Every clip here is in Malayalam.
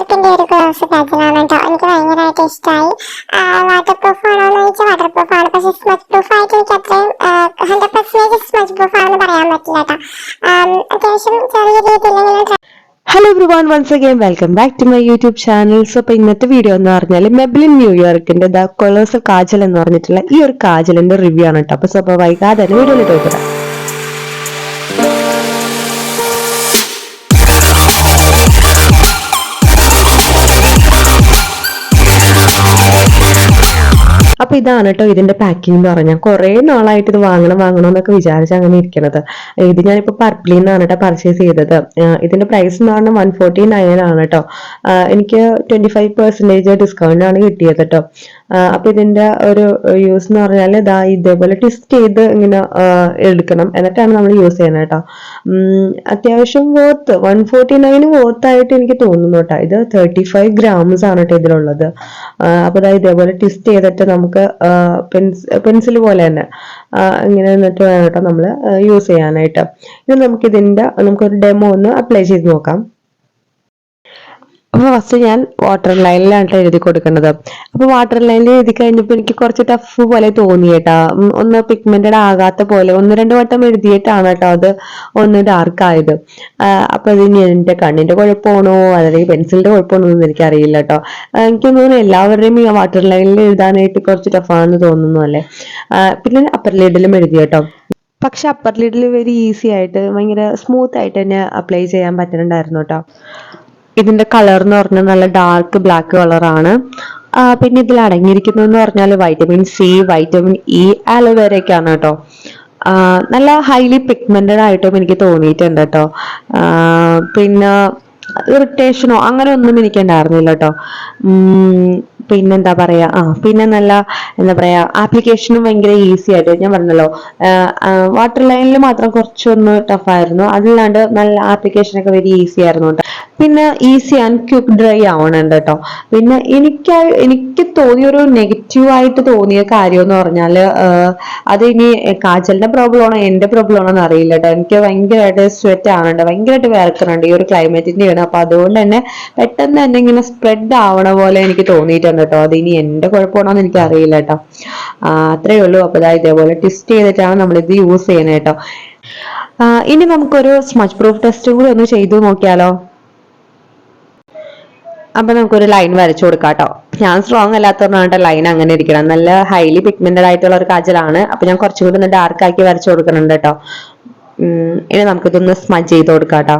വർക്കിന്റെ ഒരു ഗ്ലൗസ് കാജലാണ് കേട്ടോ എനിക്ക് ഭയങ്കരമായിട്ട് ഇഷ്ടമായി വാട്ടർ പ്രൂഫ് ആണോ എന്ന് ചോദിച്ചാൽ വാട്ടർ പ്രൂഫ് ആണ്. പക്ഷേ സ്മച്ച് പ്രൂഫ് ആയിട്ട് എനിക്ക് അത്രയും ഹൺഡ്രഡ് പെർസെന്റേജ് സ്മച്ച് പ്രൂഫ് ആണെന്ന് പറയാൻ പറ്റില്ല കേട്ടോ അത്യാവശ്യം ചെറിയ രീതിയിലെങ്കിലും hello everyone once again welcome back to my YouTube channel so അപ്പൊ ഇന്നത്തെ വീഡിയോ എന്ന് പറഞ്ഞാൽ മെബ്ലിൻ ന്യൂയോർക്കിന്റെ ദ കൊളേഴ്സ് കാജൽ എന്ന് പറഞ്ഞിട്ടുള്ള ഈ ഒരു കാജലിന്റെ റിവ്യൂ ആണ് കേട്ടോ അപ്പോൾ സോ അപ്പൊ വൈകാതെ തന്നെ വീഡിയോയിലേക്ക് പോയിക്കോട്ടെ അപ്പൊ ഇതാണ് കേട്ടോ ഇതിന്റെ പാക്കിംഗ് എന്ന് പറഞ്ഞാൽ കുറെ നാളായിട്ട് ഇത് വാങ്ങണം വാങ്ങണം എന്നൊക്കെ വിചാരിച്ച് അങ്ങനെ ഇരിക്കണത്. ഇത് ഞാനിപ്പോ പർപ്പിളിൽ നിന്നാണ് കേട്ടോ പർച്ചേസ് ചെയ്തത്. ഇതിന്റെ പ്രൈസ് എന്ന് പറഞ്ഞാൽ വൺ ഫോർട്ടി നയൻ ആണ് കേട്ടോ എനിക്ക് ട്വന്റി ഫൈവ് ഡിസ്കൗണ്ട് ആണ് കിട്ടിയത് കേട്ടോ അപ്പൊ ഇതിന്റെ ഒരു യൂസ് എന്ന് പറഞ്ഞാൽ ഇതാ ഇതേപോലെ ട്വിസ്റ്റ് ചെയ്ത് ഇങ്ങനെ എടുക്കണം. എന്നിട്ടാണ് നമ്മൾ യൂസ് ചെയ്യുന്നത് കേട്ടോ അത്യാവശ്യം worth one forty nine worth ആയിട്ട് എനിക്ക് തോന്നുന്നു കേട്ടോ ഇത് തേർട്ടി ഫൈവ് ഗ്രാംസ് ആണ് കേട്ടോ ഇതിലുള്ളത്. അപ്പൊ ഇതാ ഇതേപോലെ ട്വിസ്റ്റ് ചെയ്തിട്ട് നമുക്ക് പെൻസിൽ പോലെ തന്നെ ഇങ്ങനെ എന്നിട്ട് വേണം കേട്ടോ നമ്മൾ യൂസ് ചെയ്യാനായിട്ട്. ഇത് നമുക്ക് ഇതിന്റെ നമുക്കൊരു ഡെമോ ഒന്ന് അപ്ലൈ ചെയ്ത് നോക്കാം. അപ്പൊ ഫസ്റ്റ് ഞാൻ വാട്ടർ ലൈനിലാണ് എഴുതി കൊടുക്കുന്നത് അപ്പോൾ വാട്ടർ ലൈനിൽ എഴുതി കഴിഞ്ഞപ്പോൾ എനിക്ക് കുറച്ച് ടഫ് പോലെ തോന്നി കേട്ടാ. ഒന്ന് പിഗ്മെന്റഡ് ആകാത്ത പോലെ ഒന്ന് രണ്ട് വട്ടം എഴുതിയിട്ടാണ് കേട്ടോ അത് ഒന്ന് ഡാർക്ക് ആയത്. അപ്പോൾ അപ്പൊ അത് ഇനി എന്റെ കണ്ണിന്റെ കുഴപ്പമാണോ? അല്ലെങ്കിൽ പെൻസിലിന്റെ കുഴപ്പമാണോ എന്ന് എനിക്കറിയില്ല കേട്ടോ. എനിക്ക് തോന്നുന്നു എല്ലാവരുടെയും ഈ വാട്ടർ ലൈനിൽ എഴുതാനായിട്ട് കുറച്ച് ടഫാണെന്ന് തോന്നുന്നു അല്ലേ? പിന്നെ അപ്പർ ലിഡിലും എഴുതി കേട്ടോ. പക്ഷെ അപ്പർ ലീഡിൽ വെരി ഈസി ആയിട്ട് ഭയങ്കര സ്മൂത്ത് ആയിട്ട് തന്നെ അപ്ലൈ ചെയ്യാൻ പറ്റുന്നുണ്ടായിരുന്നു കേട്ടോ. ഇതിന്റെ കളർ എന്ന് പറഞ്ഞാൽ നല്ല ഡാർക്ക് ബ്ലാക്ക് കളറാണ് പിന്നെ ഇതിൽ അടങ്ങിയിരിക്കുന്നത് എന്ന് പറഞ്ഞാൽ വൈറ്റമിൻ സി വൈറ്റമിൻ ഇ ആലോവേരയൊക്കെയാണ് കേട്ടോ നല്ല ഹൈലി പിഗ്മെന്റഡ് ആയിട്ടും എനിക്ക് തോന്നിയിട്ടുണ്ട് കേട്ടോ പിന്നെ ഇറിറ്റേഷനോ അങ്ങനെ ഒന്നും എനിക്ക് ഉണ്ടായിരുന്നില്ല കേട്ടോ പിന്നെന്താ പറയാ? ആ പിന്നെ നല്ല എന്താ പറയാ ആപ്ലിക്കേഷനും ഭയങ്കര ഈസി ആയിട്ട്. ഞാൻ പറഞ്ഞല്ലോ വാട്ടർ ലൈനിൽ മാത്രം കുറച്ചൊന്ന് ടഫായിരുന്നു അതല്ലാണ്ട് നല്ല ആപ്ലിക്കേഷൻ ഒക്കെ വെരി ഈസി ആയിരുന്നു പിന്നെ ഈസി ആൻഡ് ക്വിക്ക് ഡ്രൈ ആവണുണ്ട് കേട്ടോ പിന്നെ എനിക്ക് എനിക്ക് തോന്നിയൊരു നെഗറ്റീവ് ആയിട്ട് തോന്നിയ കാര്യം എന്ന് പറഞ്ഞാൽ അത് ഇനി കാജലിന്റെ പ്രോബ്ലം ആണോ എന്റെ പ്രോബ്ലം ആണോ എന്ന് അറിയില്ല കേട്ടോ എനിക്ക് ഭയങ്കരമായിട്ട് സ്വെറ്റ് ആവണുണ്ട് ഭയങ്കരമായിട്ട് വേർക്കുന്നുണ്ട് ഈ ഒരു ക്ലൈമറ്റിന്റെയാണ് അപ്പൊ അതുകൊണ്ട് തന്നെ പെട്ടെന്ന് തന്നെ ഇങ്ങനെ സ്പ്രെഡ് ആവണ പോലെ എനിക്ക് തോന്നിയിട്ടുണ്ട്. കേട്ടോ. അത് ഇനി എന്റെ കുഴപ്പമാണോ എന്ന് എനിക്ക് അറിയില്ല കേട്ടോ. അത്രേ ഉള്ളൂ. അപ്പൊ ഇതാ ഇതേപോലെ ട്വിസ്റ്റ് ചെയ്തിട്ടാണ് നമ്മൾ ഇത് യൂസ് ചെയ്യുന്നത് കേട്ടോ. ഇനി നമുക്കൊരു സ്മച്ച് പ്രൂഫ് ടെസ്റ്റും കൂടി ഒന്ന് ചെയ്തു നോക്കിയാലോ? അപ്പൊ നമുക്കൊരു ലൈൻ വരച്ചു കൊടുക്കാം കേട്ടോ. ഞാൻ സ്ട്രോങ് അല്ലാത്തതുകൊണ്ടാണ് ലൈൻ അങ്ങനെ ഇരിക്കണം നല്ല ഹൈലി പിഗ്മെന്റഡ് ആയിട്ടുള്ള ഒരു കാജലാണ്. അപ്പൊ ഞാൻ കുറച്ചുകൂടി ഒന്ന് ഡാർക്ക് ആക്കി വരച്ചു കൊടുക്കുന്നുണ്ട് കേട്ടോ. ഇനി നമുക്കിതൊന്ന് സ്മജ് ചെയ്ത് കൊടുക്കാം കേട്ടോ.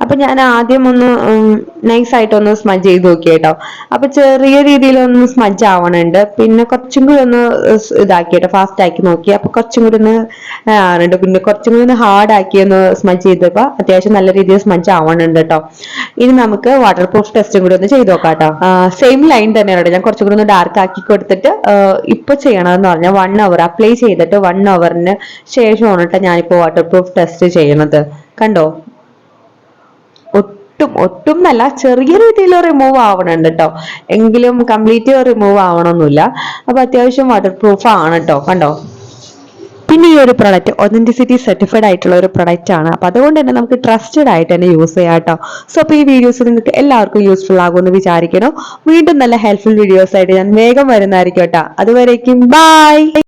അപ്പൊ ഞാൻ ആദ്യം ഒന്ന് നൈസ് ആയിട്ട് ഒന്ന് സ്മജ് ചെയ്ത് നോക്കി കേട്ടോ അപ്പൊ ചെറിയ രീതിയിൽ ഒന്ന് സ്മജ് ആവണുണ്ട്. പിന്നെ കുറച്ചും കൂടി ഒന്ന് ഇതാക്കി കേട്ടോ ഫാസ്റ്റ് ആക്കി നോക്കി. അപ്പൊ കുറച്ചും കൂടി ഒന്ന് ആണുണ്ട് പിന്നെ കുറച്ചും കൂടി ഒന്ന് ഹാർഡ് ആക്കി ഒന്ന് സ്മജ് ചെയ്തപ്പോ അത്യാവശ്യം നല്ല രീതിയിൽ സ്മജ് ആവണുണ്ട് കേട്ടോ ഇനി നമുക്ക് വാട്ടർ പ്രൂഫ് ടെസ്റ്റും കൂടി ഒന്ന് ചെയ്ത് നോക്കാം കേട്ടോ സെയിം ലൈൻ തന്നെയാണ് ഞാൻ കുറച്ചും കൂടി ഒന്ന് ഡാർക്ക് ആക്കി കൊടുത്തിട്ട് ഇപ്പൊ ചെയ്യണമെന്ന് പറഞ്ഞാൽ വൺ അവർ അപ്ലൈ ചെയ്തിട്ട് വൺ അവറിന് ശേഷമാണ് കേട്ടോ ഞാനിപ്പോ വാട്ടർ പ്രൂഫ് ടെസ്റ്റ് ചെയ്യണത്. കണ്ടോ? ഒട്ടും ഒട്ടും നല്ല ചെറിയ രീതിയിൽ റിമൂവ് ആവണുണ്ട് കേട്ടോ എങ്കിലും കംപ്ലീറ്റ് റിമൂവ് ആവണമൊന്നുമില്ല അപ്പൊ അത്യാവശ്യം വാട്ടർ പ്രൂഫ് ആണ് കേട്ടോ കണ്ടോ? പിന്നെ ഈ ഒരു പ്രൊഡക്റ്റ് ഒതന്റിസിറ്റി സർട്ടിഫൈഡ് ആയിട്ടുള്ള ഒരു പ്രൊഡക്റ്റ് ആണ്. അപ്പൊ അതുകൊണ്ട് തന്നെ നമുക്ക് ട്രസ്റ്റഡ് ആയിട്ട് തന്നെ യൂസ് ചെയ്യാം കേട്ടോ സോ അപ്പൊ ഈ വീഡിയോസ് നിങ്ങൾക്ക് എല്ലാവർക്കും യൂസ്ഫുൾ ആകുമെന്ന് വിചാരിക്കണം വീണ്ടും നല്ല ഹെൽപ്ഫുൾ വീഡിയോസ് ആയിട്ട് ഞാൻ വേഗം വരുന്നതായിരിക്കും കേട്ടോ അതുവരേക്കും ബൈ